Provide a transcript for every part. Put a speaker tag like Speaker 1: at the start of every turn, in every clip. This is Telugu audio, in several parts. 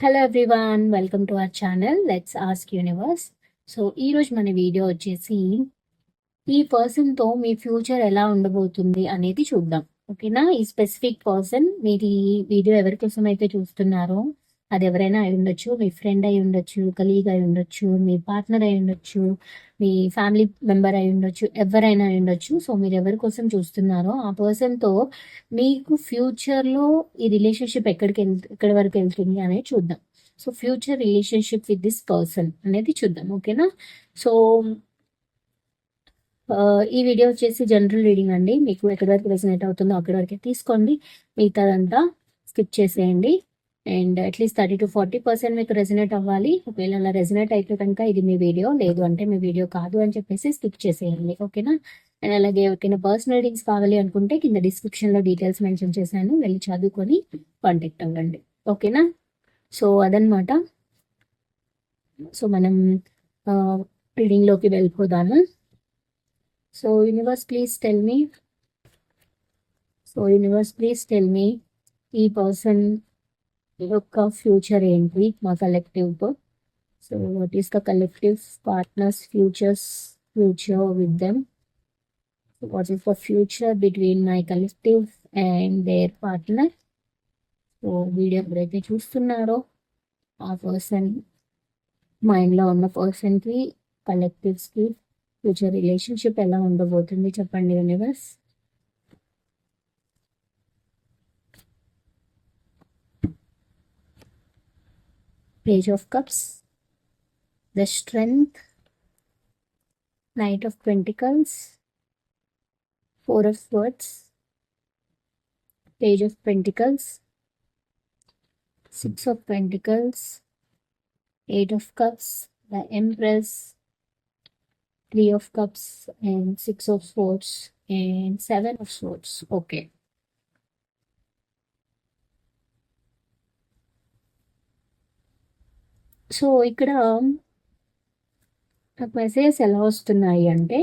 Speaker 1: Hello everyone welcome to our channel let's ask universe so ఈరోజు మన వీడియో వచ్చేసి ఈ పర్సన్తో మీ ఫ్యూచర్ ఎలా ఉండబోతుంది అనేది చూద్దాం. ఓకేనా ఈ స్పెసిఫిక్ పర్సన్ మీరు ఈ వీడియో ఎవరి కోసం అయితే చూస్తున్నారో అది ఎవరైనా అయి ఉండొచ్చు. మీ ఫ్రెండ్ అయి ఉండొచ్చు కలీగ్ అయి ఉండొచ్చు మీ పార్ట్నర్ అయి ఉండొచ్చు మీ ఫ్యామిలీ మెంబర్ అయి ఉండొచ్చు ఎవరైనా అయి ఉండొచ్చు. సో మీరు ఎవరి కోసం చూస్తున్నారో ఆ పర్సన్తో మీకు ఫ్యూచర్లో ఈ రిలేషన్షిప్ ఎక్కడికి ఎక్కడి వరకు వెళ్తుంది అనేది చూద్దాం. So future relationship with this person అనేది చూద్దాం. ఓకేనా? సో ఈ వీడియో వచ్చేసి జనరల్ రీడింగ్ అండి. మీకు ఎక్కడి వరకు రెసినేట్ అవుతుందో అక్కడి వరకే తీసుకోండి. మిగతాదంతా స్కిప్ చేసేయండి. And at least thirty to forty percent మీకు రెసినేట్ అవ్వాలి. ఒకవేళ అలా రెజినేట్ అయితే కనుక ఇది మీ వీడియో లేదు అంటే మీ వీడియో కాదు అని చెప్పేసి స్కిప్ చేసేయండి. ఓకేనా? అండ్ అలాగే ఎవరికైనా పర్సనల్ రీడింగ్స్ కావాలి అనుకుంటే కింద description లో డీటెయిల్స్ మెన్షన్ చేశాను. వెళ్ళి చదువుకొని కాంటాక్ట్ అవ్వండి. ఓకేనా? సో అదనమాట సో మనం రీడింగ్లోకి వెళ్ళిపోదాము? So universe please tell me so universe please tell me ఈ పర్సన్ యొక్క ఫ్యూచర్ ఏంటి? మా collective so what is the collective partners futures future with them what is the future between my collective and their partner so video ఎప్పుడైతే చూస్తున్నారో ఆ పర్సన్ మైండ్లో ఉన్న పర్సన్కి కలెక్టివ్స్కి ఫ్యూచర్ రిలేషన్షిప్ ఎలా ఉండబోతుంది చెప్పండి universe Page of Cups, the Strength, Knight of Pentacles, Four of Swords, Page of Pentacles, Six of Pentacles, Eight of Cups, the Empress, Three of Cups, and Six of Swords, and Seven of Swords. Okay. So ఇక్కడ నాకు మెసేజెస్ ఎలా వస్తున్నాయి అంటే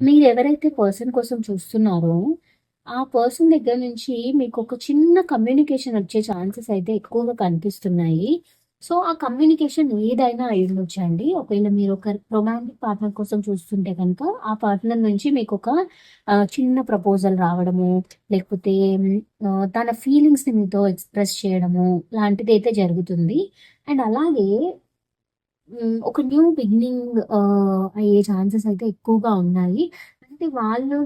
Speaker 1: మీరు ఎవరైతే పర్సన్ కోసం చూస్తున్నారో ఆ పర్సన్ దగ్గర నుంచి మీకు ఒక చిన్న కమ్యూనికేషన్ వచ్చే ఛాన్సెస్ అయితే ఎక్కువగా కనిపిస్తున్నాయి. సో ఆ కమ్యూనికేషన్ ఏదైనా అయి ఉండొచ్చండి ఒకవేళ మీరు ఒక రొమాంటిక్ పార్ట్నర్ కోసం చూస్తుంటే కనుక ఆ పార్ట్నర్ నుంచి మీకు ఒక చిన్న ప్రపోజల్ రావడము లేకపోతే తన ఫీలింగ్స్ని మీతో ఎక్స్ప్రెస్ చేయడము లాంటిది అయితే జరుగుతుంది. అండ్ అలాగే ఒక న్యూ బిగినింగ్ అయ్యే ఛాన్సెస్ అయితే ఎక్కువగా ఉన్నాయి. అంటే వాళ్ళు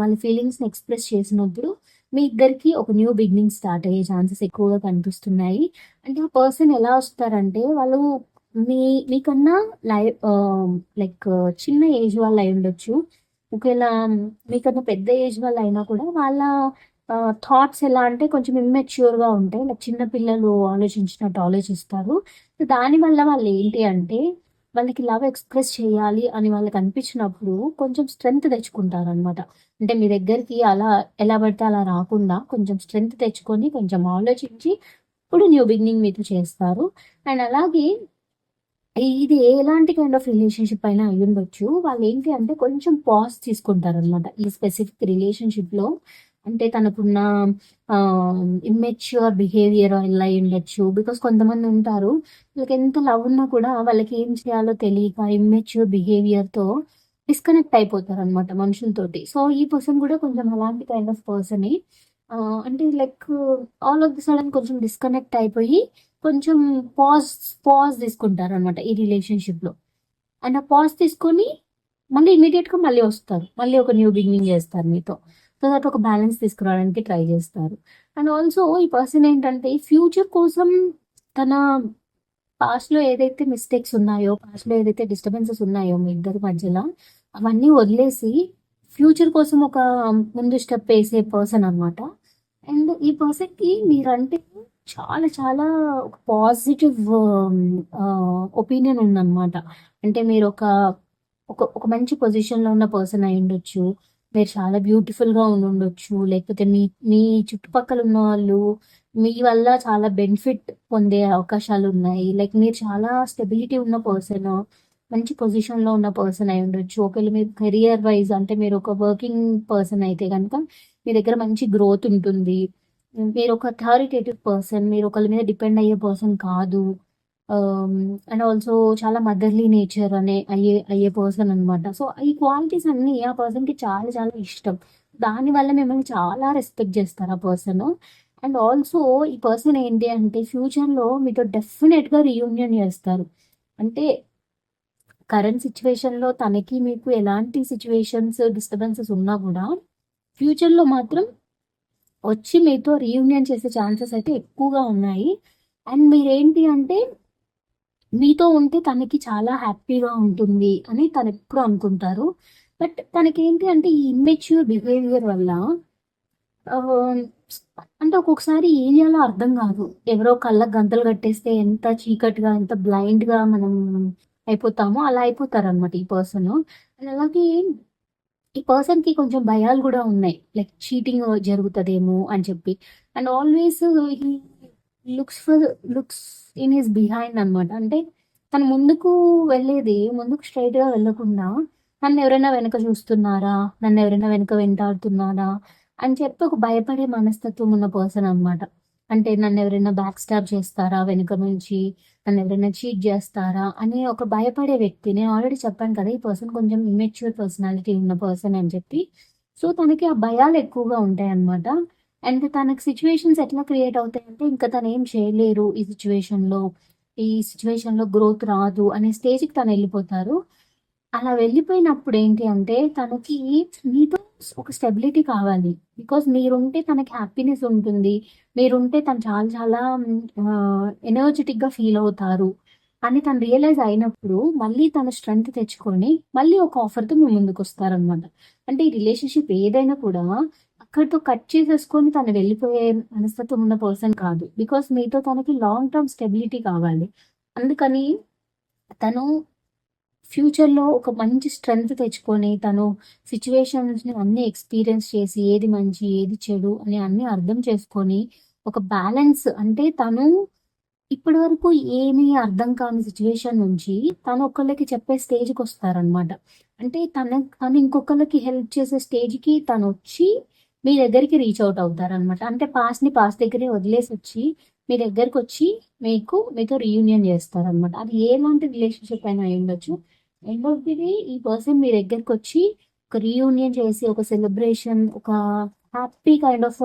Speaker 1: వాళ్ళ ఫీలింగ్స్ని ఎక్స్ప్రెస్ చేసినప్పుడు మీ ఇద్దరికి ఒక న్యూ బిగినింగ్ స్టార్ట్ అయ్యే ఛాన్సెస్ ఎక్కువగా కనిపిస్తున్నాయి. అంటే ఆ పర్సన్ ఎలా వస్తారంటే వాళ్ళు మీ మీకన్నా లై లైక్ చిన్న ఏజ్ వాళ్ళు అయి ఉండొచ్చు. ఒకవేళ మీకన్నా పెద్ద ఏజ్ వాళ్ళు అయినా కూడా వాళ్ళ థాట్స్ ఎలా అంటే కొంచెం ఇమ్మెచ్యూర్గా ఉంటాయి. లైక్ చిన్న పిల్లలు ఆలోచించినట్టు ఆలోచిస్తారు. సో దానివల్ల వాళ్ళు ఏంటి అంటే వాళ్ళకి లవ్ ఎక్స్ప్రెస్ చేయాలి అని వాళ్ళకి అనిపించినప్పుడు కొంచెం స్ట్రెంగ్త్ తెచ్చుకుంటారు అనమాట అంటే మీ దగ్గరికి అలా ఎలా పడితే అలా రాకుండా కొంచెం స్ట్రెంగ్త్ తెచ్చుకొని కొంచెం ఆలోచించి ఇప్పుడు న్యూ బిగినింగ్ మీతో చేస్తారు. అండ్ అలాగే ఇది ఎలాంటి కైండ్ ఆఫ్ రిలేషన్షిప్ అయినా అయ్యుండొచ్చు. వాళ్ళు ఏంటి అంటే కొంచెం పాజ్ తీసుకుంటారు అనమాట ఈ స్పెసిఫిక్ రిలేషన్షిప్లో అంటే తనకున్న ఇమ్మెచ్యూర్ బిహేవియర్ ఇలా ఉండొచ్చు? బికాస్ కొంతమంది ఉంటారు వాళ్ళకి ఎంత లవ్ ఉన్నా కూడా వాళ్ళకి ఏం చేయాలో తెలియక ఇమ్మెచ్యూర్ బిహేవియర్తో డిస్కనెక్ట్ అయిపోతారు అనమాట మనుషులతోటి. సో ఈ పర్సన్ కూడా కొంచెం అలాంటి కైండ్ ఆఫ్ పర్సన్ అంటే like all of the sudden కొంచెం డిస్కనెక్ట్ అయిపోయి కొంచెం పాజ్ పాజ్ తీసుకుంటారు అనమాట ఈ రిలేషన్షిప్లో. అండ్ ఆ పాజ్ తీసుకొని మళ్ళీ ఇమీడియట్గా మళ్ళీ వస్తారు. మళ్ళీ ఒక న్యూ బిగినింగ్ చేస్తారు మీతో. సో దట్ ఒక బ్యాలెన్స్ తీసుకురావడానికి ట్రై చేస్తారు. అండ్ ఆల్సో ఈ పర్సన్ ఏంటంటే ఫ్యూచర్ కోసం తన పాస్ట్లో ఏదైతే మిస్టేక్స్ ఉన్నాయో పాస్ట్లో ఏదైతే డిస్టర్బెన్సెస్ ఉన్నాయో మీ ఇద్దరి మధ్యలో అవన్నీ వదిలేసి ఫ్యూచర్ కోసం ఒక ముందు స్టెప్ వేసే పర్సన్ అన్నమాట. అండ్ ఈ పర్సన్కి మీరంటే చాలా చాలా ఒక పాజిటివ్ ఒపీనియన్ ఉందన్నమాట. అంటే మీరు ఒక ఒక ఒక మంచి పొజిషన్లో ఉన్న పర్సన్ అయి ఉండొచ్చు మీరు చాలా బ్యూటిఫుల్గా ఉండొచ్చు లేకపోతే మీ మీ చుట్టుపక్కల ఉన్న వాళ్ళు మీ వల్ల చాలా బెనిఫిట్ పొందే అవకాశాలు ఉన్నాయి లైక్ మీరు చాలా స్టెబిలిటీ ఉన్న పర్సన్ మంచి పొజిషన్లో ఉన్న పర్సన్ అయి ఉండొచ్చు. ఒకవేళ మీరు కెరియర్ వైజ్ అంటే మీరు ఒక వర్కింగ్ పర్సన్ అయితే కనుక మీ దగ్గర మంచి గ్రోత్ ఉంటుంది. మీరు ఒక అథారిటేటివ్ పర్సన్ మీరు ఒకరి మీద డిపెండ్ అయ్యే పర్సన్ కాదు. Um, అండ్ ఆల్సో చాలా మదర్లీ నేచర్ అనే అయ్యే అయ్యే పర్సన్ అనమాట సో ఈ క్వాలిటీస్ అన్ని ఆ పర్సన్కి చాలా చాలా ఇష్టం. దానివల్ల మిమ్మల్ని చాలా రెస్పెక్ట్ చేస్తారు ఆ పర్సన్ అండ్ ఆల్సో ఈ పర్సన్ ఏంటి అంటే ఫ్యూచర్లో మీతో డెఫినెట్గా రీయూనియన్ చేస్తారు. అంటే కరెంట్ సిచ్యువేషన్లో తనకి మీకు ఎలాంటి సిచ్యువేషన్స్ డిస్టర్బెన్సెస్ ఉన్నా కూడా ఫ్యూచర్లో మాత్రం వచ్చి మీతో రీయూనియన్ చేసే ఛాన్సెస్ అయితే ఎక్కువగా ఉన్నాయి. అండ్ మీరేంటి అంటే మీతో ఉంటే తనకి చాలా హ్యాపీగా ఉంటుంది అని తను ఎప్పుడు అనుకుంటారు. బట్ తనకేంటి అంటే ఈ ఇమ్మెచ్యూర్ బిహేవియర్ వల్ల అంటే ఒక్కొక్కసారి ఏం చేయాలో అర్థం కాదు. ఎవరో కళ్ళకు గంతలు కట్టేస్తే ఎంత చీకటిగా ఎంత బ్లైండ్గా మనం అయిపోతామో అలా అయిపోతారు అనమాట ఈ పర్సన్ అండ్ అలాగే ఈ పర్సన్కి కొంచెం భయాలు కూడా ఉన్నాయి. లైక్ చీటింగ్ జరుగుతుందేమో అని చెప్పి. And always looks for looks in his behind అనమాట అంటే తను ముందుకు వెళ్ళేది ముందుకు స్ట్రైట్గా వెళ్ళకుండా నన్ను ఎవరైనా వెనక చూస్తున్నారా? నన్ను ఎవరైనా వెనక వెంటాడుతున్నారా? అని చెప్పి ఒక భయపడే మనస్తత్వం ఉన్న పర్సన్ అన్నమాట. అంటే నన్ను ఎవరైనా బ్యాక్ స్టాప్ చేస్తారా? వెనుక నుంచి నన్ను ఎవరైనా చీట్ చేస్తారా? అని ఒక భయపడే వ్యక్తి నేను ఆల్రెడీ చెప్పాను కదా ఈ పర్సన్ కొంచెం ఇమ్మెచ్యూర్ పర్సనాలిటీ ఉన్న పర్సన్ అని చెప్పి. సో తనకి ఆ భయాలు ఎక్కువగా ఉంటాయి అన్నమాట అండ్ తనకి సిచ్యువేషన్స్ ఎట్లా క్రియేట్ అవుతాయంటే ఇంకా తను ఏం చేయలేరు ఈ సిచ్యువేషన్లో ఈ సిచ్యువేషన్లో గ్రోత్ రాదు అనే స్టేజ్కి తను వెళ్ళిపోతారు. అలా వెళ్ళిపోయినప్పుడు ఏంటి అంటే తనకి మీతో ఒక స్టెబిలిటీ కావాలి. బికాస్ మీరుంటే తనకి హ్యాపీనెస్ ఉంటుంది. మీరుంటే తను చాలా చాలా ఎనర్జెటిక్గా ఫీల్ అవుతారు అని తను రియలైజ్ అయినప్పుడు మళ్ళీ తన స్ట్రెంగ్త్ తెచ్చుకొని మళ్ళీ ఒక ఆఫర్తో మీ ముందుకు వస్తారనమాట అంటే ఈ రిలేషన్షిప్ ఏదైనా కూడా అక్కడితో కట్ చేసేసుకొని తను వెళ్ళిపోయే మనస్తత్వం ఉన్న పర్సన్ కాదు. బికాస్ మీతో తనకి లాంగ్ టర్మ్ స్టెబిలిటీ కావాలి. అందుకని తను ఫ్యూచర్లో ఒక మంచి స్ట్రెంగ్త్ తెచ్చుకొని తను సిచ్యువేషన్స్ని అన్ని ఎక్స్పీరియన్స్ చేసి ఏది మంచి ఏది చెడు అని అన్ని అర్థం చేసుకొని ఒక బ్యాలెన్స్ అంటే తను ఇప్పటి వరకు ఏమీ అర్థం కాని సిచ్యువేషన్ నుంచి తను ఒకళ్ళకి చెప్పే స్టేజ్కి వస్తారనమాట అంటే తన తను ఇంకొకళ్ళకి హెల్ప్ చేసే స్టేజ్కి తను వచ్చి మీ దగ్గరికి రీచ్ అవుట్ అవుతారనమాట అంటే పాస్ట్ని పాస్ట్ దగ్గరే వదిలేసి వచ్చి మీ దగ్గరికి వచ్చి మీకు మీతో రీయూనియన్ చేస్తారనమాట అది ఎలాంటి రిలేషన్షిప్ అయినా అయి ఉండొచ్చు. ఎండ్ ఆఫ్ ది డే ఈ పర్సన్ మీ దగ్గరికి వచ్చి ఒక రీయూనియన్ చేసి ఒక సెలబ్రేషన్ ఒక హ్యాపీ కైండ్ ఆఫ్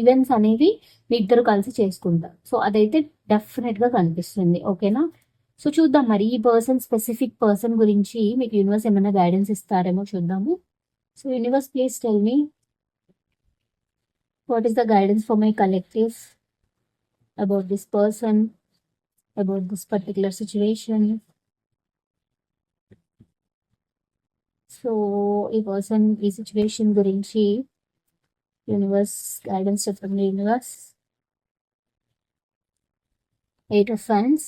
Speaker 1: ఈవెంట్స్ అనేవి మీ ఇద్దరు కలిసి చేసుకుంటారు. సో అదైతే డెఫినెట్గా కనిపిస్తుంది. ఓకేనా సో చూద్దాం మరి ఈ పర్సన్ స్పెసిఫిక్ పర్సన్ గురించి మీకు యూనివర్స్ ఏమైనా గైడెన్స్ ఇస్తారేమో చూద్దాము. So universe please tell me what is the guidance for my collective about this person about this particular situation so ఈ పర్సన్ ఈ సిచ్యువేషన్ గురించి యూనివర్స్ గైడెన్స్ చెప్పండి universe eight of fans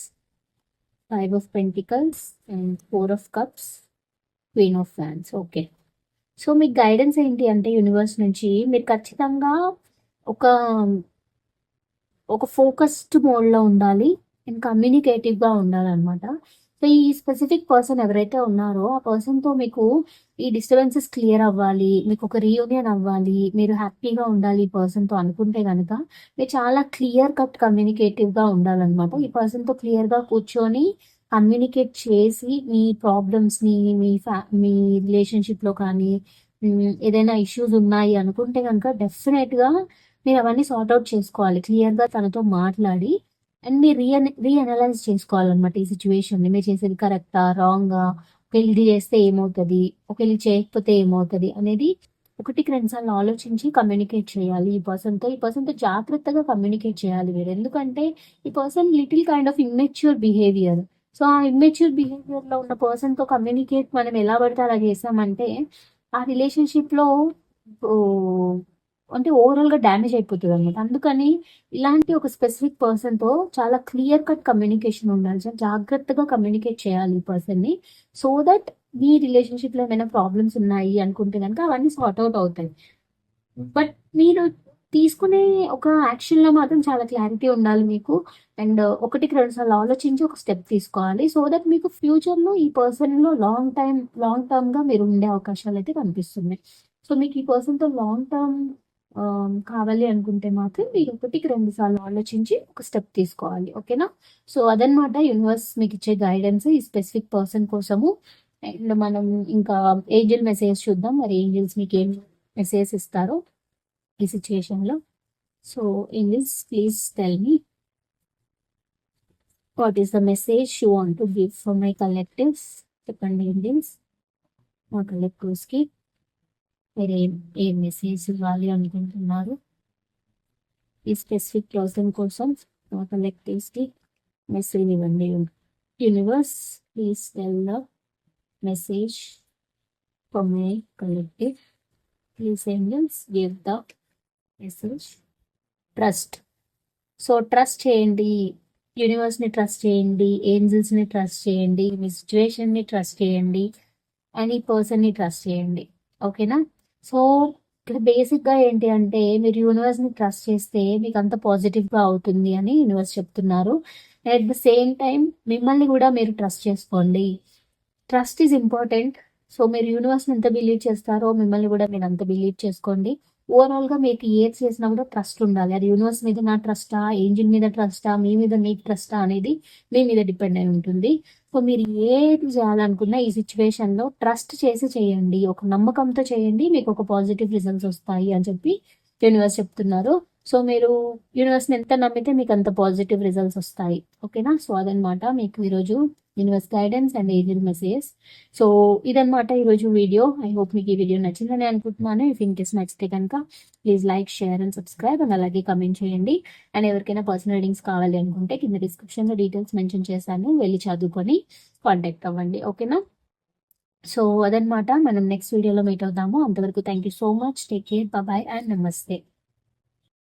Speaker 1: five of pentacles and four of cups queen of fans okay so మీకు గైడెన్స్ ఏంటి? అంటే యూనివర్స్ నుంచి మీరు ఖచ్చితంగా ఒక ఒక ఫోకస్డ్ మోడ్లో ఉండాలి అండ్ కమ్యూనికేటివ్గా ఉండాలన్నమాట. సో ఈ స్పెసిఫిక్ పర్సన్ ఎవరైతే ఉన్నారో ఆ పర్సన్తో మీకు ఈ డిస్టర్బెన్సెస్ క్లియర్ అవ్వాలి మీకు ఒక రీయూనియన్ అవ్వాలి మీరు హ్యాపీగా ఉండాలి ఈ పర్సన్తో అనుకుంటే కనుక మీరు చాలా క్లియర్ కట్ కమ్యూనికేటివ్గా ఉండాలన్నమాట. ఈ పర్సన్తో క్లియర్గా కూర్చొని కమ్యూనికేట్ చేసి మీ ప్రాబ్లమ్స్ని మీ ఫ్యా మీ రిలేషన్షిప్లో కానీ ఏదైనా ఇష్యూస్ ఉన్నాయి అనుకుంటే కనుక డెఫినెట్గా మీరు అవన్నీ సార్ట్ అవుట్ చేసుకోవాలి. క్లియర్గా తనతో మాట్లాడి అండ్ మీరు రీ రీఅనలైజ్ చేసుకోవాలన్నమాట ఈ సిచ్యువేషన్ని మీరు చేసేది కరెక్టా రాంగా పెళ్ళి చేస్తే ఏమవుతుంది ఒకవేళ చేయకపోతే ఏమవుతుంది అనేది ఒకటికి రెండుసార్లు ఆలోచించి కమ్యూనికేట్ చేయాలి ఈ పర్సన్తో ఈ పర్సన్తో జాగ్రత్తగా కమ్యూనికేట్ చేయాలి మీరు. ఎందుకంటే ఈ person little kind of immature behaviour so ఆ ఇమ్మెచ్యూర్ బిహేవియర్లో ఉన్న పర్సన్తో కమ్యూనికేట్ మనం ఎలా పడితే అలా చేసామంటే ఆ రిలేషన్షిప్లో అంటే ఓవరాల్గా డ్యామేజ్ అయిపోతుంది అనమాట అందుకని ఇలాంటి ఒక స్పెసిఫిక్ పర్సన్తో చాలా క్లియర్ కట్ కమ్యూనికేషన్ ఉండాలి. జాగ్రత్తగా కమ్యూనికేట్ చేయాలి ఈ పర్సన్ని సో దట్ మీ రిలేషన్షిప్లో ఏమైనా ప్రాబ్లమ్స్ ఉన్నాయి అనుకుంటే కనుక అవన్నీ సార్ట్ అవుట్ అవుతాయి. బట్ మీరు తీసుకునే ఒక యాక్షన్లో మాత్రం చాలా క్లారిటీ ఉండాలి మీకు. అండ్ ఒకటికి రెండు సార్లు ఆలోచించి ఒక స్టెప్ తీసుకోవాలి. సో దట్ మీకు ఫ్యూచర్లో ఈ పర్సన్లో లాంగ్ టైం లాంగ్ టర్మ్గా మీరు ఉండే అవకాశాలు అయితే కనిపిస్తున్నాయి. సో మీకు ఈ పర్సన్తో లాంగ్ టర్మ్ కావాలి అనుకుంటే మాత్రం మీరు ఒకటికి రెండు సార్లు ఆలోచించి ఒక స్టెప్ తీసుకోవాలి. ఓకేనా? సో, అదనమాట యూనివర్స్ మీకు ఇచ్చే గైడెన్స్ ఈ స్పెసిఫిక్ పర్సన్ కోసము. అండ్ మనం ఇంకా ఏంజెల్ మెసేజ్ చూద్దాం. మరి ఏంజెల్స్ ఏం మెసేజ్ ఇస్తారో ఈ సిట్యుయేషన్‌లో. So, angels please tell me what is the message you want to give for my collectives? చెప్పండి ఏంజెల్స్. మా కలెక్టివ్స్‌కి మీరు ఏం మెసేజ్ ఇవ్వాలి అనుకుంటున్నారు? ఈ స్పెసిఫిక్ ప్రాబ్లం కోసం మా కలెక్టివ్స్‌కి మెసేజ్ ఇవ్వండి. Universe please tell the message for my collective. Please angels give the message. Trust. So, trust చేయండి. యూనివర్స్‌ని ట్రస్ట్ చేయండి. ఏంజెల్స్‌ని ట్రస్ట్ చేయండి. మీ సిచ్యువేషన్ని ట్రస్ట్ చేయండి. అండ్ ఈ పర్సన్‌ని ట్రస్ట్ చేయండి. ఓకేనా? సో, ఇక్కడ బేసిక్‌గా ఏంటి అంటే మీరు యూనివర్స్‌ని ట్రస్ట్ చేస్తే మీకు అంత పాజిటివ్‌గా అవుతుంది అని యూనివర్స్ చెప్తున్నారు. అట్ ద సేమ్ టైం మిమ్మల్ని కూడా మీరు ట్రస్ట్ చేసుకోండి. Trust is important. సో, మీరు యూనివర్స్‌ని ఎంత బిలీవ్ చేస్తారో మిమ్మల్ని కూడా మీరు అంత బిలీవ్ చేసుకోండి. ఓవరాల్‌గా మీకు ఏది చేసినా కూడా ట్రస్ట్ ఉండాలి. అది యూనివర్స్ మీద నా ట్రస్టా? ఏంజిల్ మీద ట్రస్టా? మీ మీద మీకు ట్రస్టా? అనేది మీ మీద డిపెండ్ అయి ఉంటుంది. సో, మీరు ఏది చేయాలనుకున్నా ఈ సిట్యుయేషన్‌లో ట్రస్ట్ చేసి చేయండి. ఒక నమ్మకంతో చేయండి. మీకు ఒక పాజిటివ్ రిజల్ట్స్ వస్తాయి అని చెప్పి యూనివర్స్ చెప్తున్నారు. సో, మీరు యూనివర్స్‌ని ఎంత నమ్మితే మీకు అంత పాజిటివ్ రిజల్ట్స్ వస్తాయి. ఓకేనా? సో, అదనమాట మీకు ఈరోజు universe guidance and agent messages. So, ఇదనమాట ఈరోజు వీడియో. ఐ హోప్ మీకు ఈ వీడియో నచ్చిందని అనుకుంటున్నాను. ఇఫ్ ఇన్ కేస్ నచ్చితే కనుక please like, share and subscribe and అలాగే కమెంట్ చేయండి. అండ్ ఎవరికైనా పర్సనల్ రీడింగ్స్ కావాలి అనుకుంటే కింద డిస్క్రిప్షన్‌లో డీటెయిల్స్ మెన్షన్ చేశాను. వెళ్ళి చదువుకొని కాంటాక్ట్ అవ్వండి. ఓకేనా? సో, అదనమాట మనం నెక్స్ట్ వీడియోలో మీట్ అవుదాము. అంతవరకు thank you so much. Take care. Bye and నమస్తే.